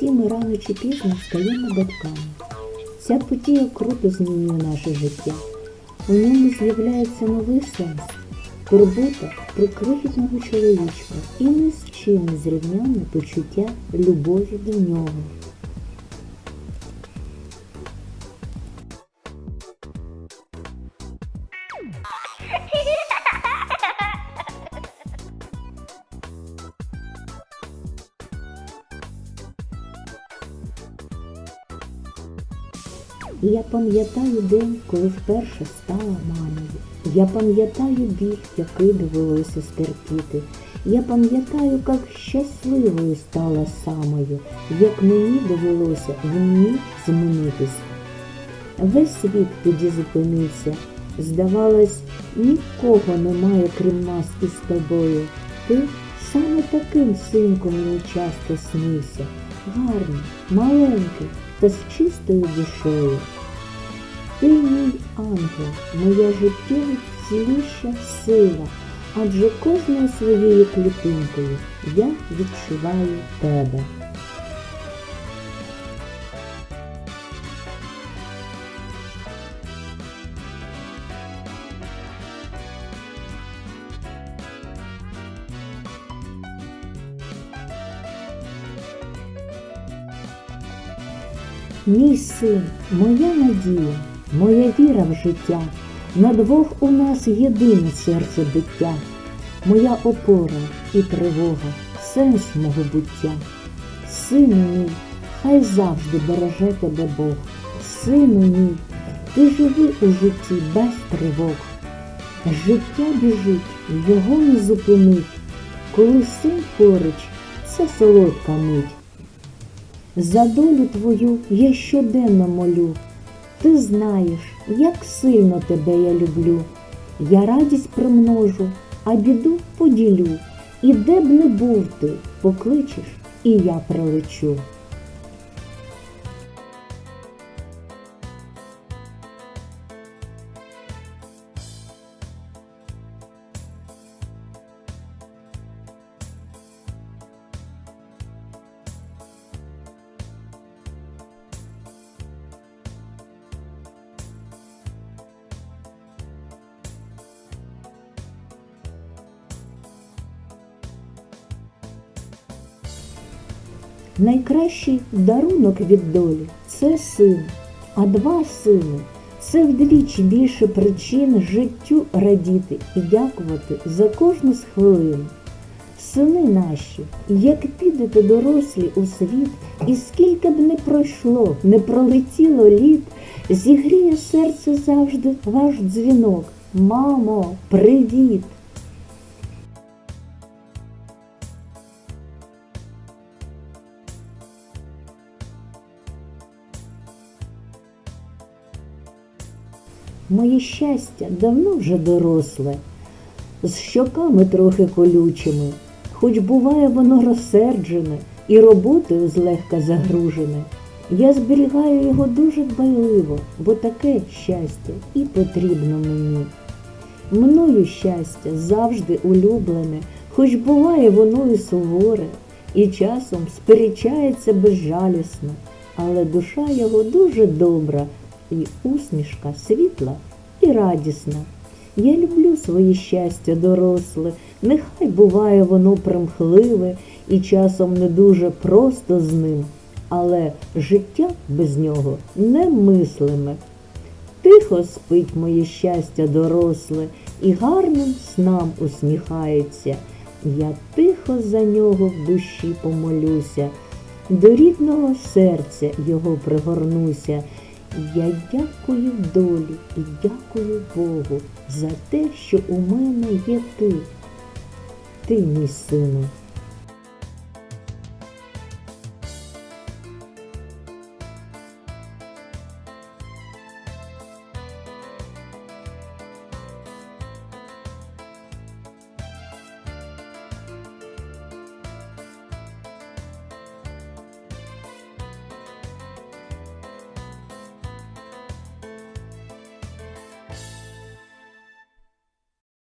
Всі ми рано чи пізно стаємо батьками. Ця подія круто змінює наше життя. У ньому з'являється новий сенс, турбота про крихітного чоловічка і ні з чим не зрівняне почуття любові до нього. І я пам'ятаю день, коли вперше стала мамою. Я пам'ятаю біль, який довелося стерпіти. Я пам'ятаю, як щасливою стала самою, як мені довелося в ній змінитись. Весь світ тоді зупинився. Здавалось, нікого немає, крім нас із тобою. Ти саме таким синком мені часто снився. Гарний, маленький та з чистою душою. Ти мій ангел, моя життєва ціліша сила, адже кожною своєю клітинкою я відчуваю тебе. Мій син, моя надія, моя віра в життя, на двох у нас єдине серце биття, моя опора і тривога, сенс мого буття. Сину мій, хай завжди береже тебе Бог. Сину мій, ти живи у житті без тривог. Життя біжить, його не зупинить. Коли син поруч, це солодка мить. За долю твою я щоденно молю. Ти знаєш, як сильно тебе я люблю. Я радість примножу, а біду поділю. І де б не був ти, покличеш, і я прилечу. Найкращий дарунок від долі це син, а два сини це вдвічі більше причин життю радіти і дякувати за кожну з хвилин. Сини наші, як підете дорослі у світ, і скільки б не пройшло, не пролетіло літ, зігріє серце завжди ваш дзвінок. Мамо, привіт! Моє щастя давно вже доросле, з щоками трохи колючими, хоч буває воно розсерджене і роботою злегка загружене. Я зберігаю його дуже дбайливо, бо таке щастя і потрібно мені. Мною щастя завжди улюблене, хоч буває воно і суворе, і часом сперечається безжалісно, але душа його дуже добра і усмішка світла і радісна. Я люблю своє щастя доросле, нехай буває воно примхливе і часом не дуже просто з ним, але життя без нього немислиме. Тихо спить моє щастя доросле і гарним снам усміхається. Я тихо за нього в душі помолюся, до рідного серця його пригорнуся. Я дякую долі і дякую Богу за те, що у мене є ти. Ти, мій сину.